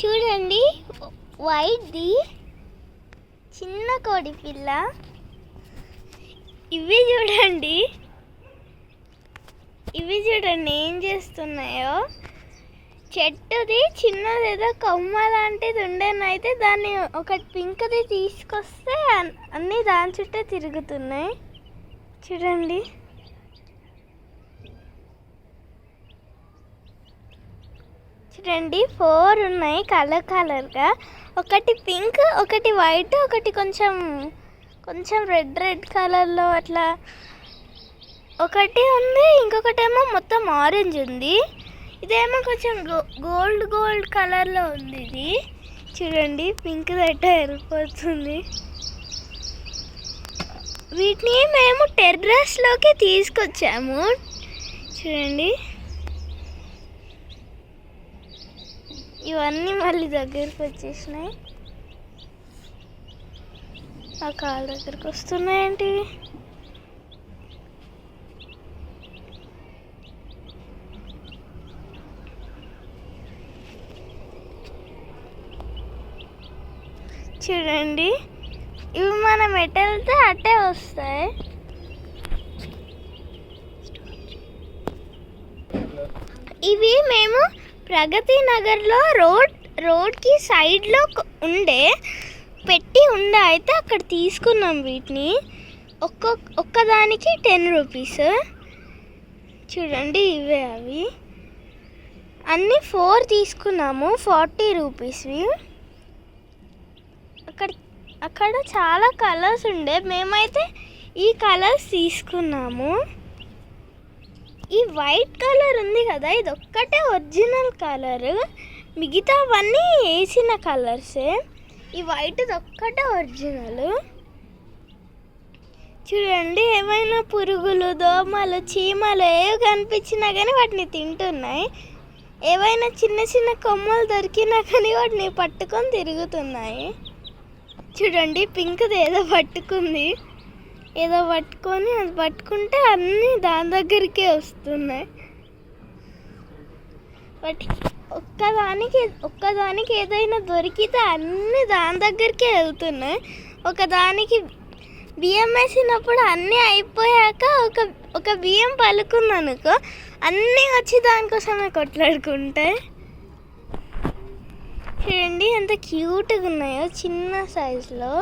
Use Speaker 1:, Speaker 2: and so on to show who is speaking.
Speaker 1: చూడండి వైట్ది చిన్న కోడి పిల్ల. ఇవి చూడండి. ఇవి చూడండి ఏం చేస్తున్నాయో. చెట్టుది చిన్నది ఏదో కొమ్మ లాంటిది ఉండేనైతే దాన్ని ఒకటి పింక్ది తీసుకొస్తే అన్నీ దాని చుట్టే తిరుగుతున్నాయి. చూడండి. చూడండి ఫోర్ ఉన్నాయి కలర్ కలర్గా. ఒకటి పింక్ ఒకటి వైట్ ఒకటి కొంచెం కొంచెం రెడ్ రెడ్ కలర్లో అట్లా. ఒకటి ఉంది ఇంకొకటి ఏమో మొత్తం ఆరెంజ్ ఉంది. ఇదేమో కొంచెం గోల్డ్ గోల్డ్ కలర్లో ఉంది ఇది. చూడండి పింక్ దట్ట వెళ్ళిపోతుంది. వీటిని మేము టెర్రస్లోకి తీసుకొచ్చాము. చూడండి. ఇవన్నీ మళ్ళీ దగ్గరికి వచ్చేసినాయి. ఆ కాళ్ళ దగ్గరికి వస్తున్నాయేంటి చూడండి ఇవి మనం ఎటు వెళ్తే అట్టే వస్తాయి. ఇవి మేము ప్రగతి నగర్లో రోడ్ రోడ్కి సైడ్లో ఉండే పెట్టి ఉండే అయితే అక్కడ తీసుకున్నాం వీటిని. ఒక్కొక్క ఒక్కదానికి టెన్ రూపీస్. చూడండి ఇవే అవి. అన్నీ ఫోర్ తీసుకున్నాము ఫార్టీ రూపీస్వి. అక్కడ అక్కడ చాలా కలర్స్ ఉండే. మేమైతే ఈ కలర్స్ తీసుకున్నాము. ఈ వైట్ కలర్ ఉంది కదా ఇది ఒక్కటే ఒరిజినల్ కలర్. మిగతావన్నీ వేసిన కలర్సే. ఈ వైట్ ఒక్కటే ఒరిజినల్. చూడండి ఏమైనా పురుగులు దోమలు చీమలు ఏవి కనిపించినా కానీ వాటిని తింటున్నాయి. ఏవైనా చిన్న చిన్న కొమ్మలు దొరికినా కానీ వాటిని పట్టుకొని తిరుగుతున్నాయి. చూడండి పింక్ది ఏదో పట్టుకుంది. ఏదో పట్టుకొని అది పట్టుకుంటే అన్నీ దాని దగ్గరికే వస్తున్నాయి. బట్ ఒక్కదానికి ఒక్కదానికి ఏదైనా దొరికితే అన్నీ దాని దగ్గరికే వెళ్తున్నాయి. ఒకదానికి బియ్యం వేసినప్పుడు అన్నీ అయిపోయాక ఒక ఒక బియ్యం పలుకుందనుకో అన్నీ వచ్చి దానికోసమే కొట్లాడుకుంటాయి చూడండి ఎంత క్యూట్గా ఉన్నాయో చిన్న సైజులో.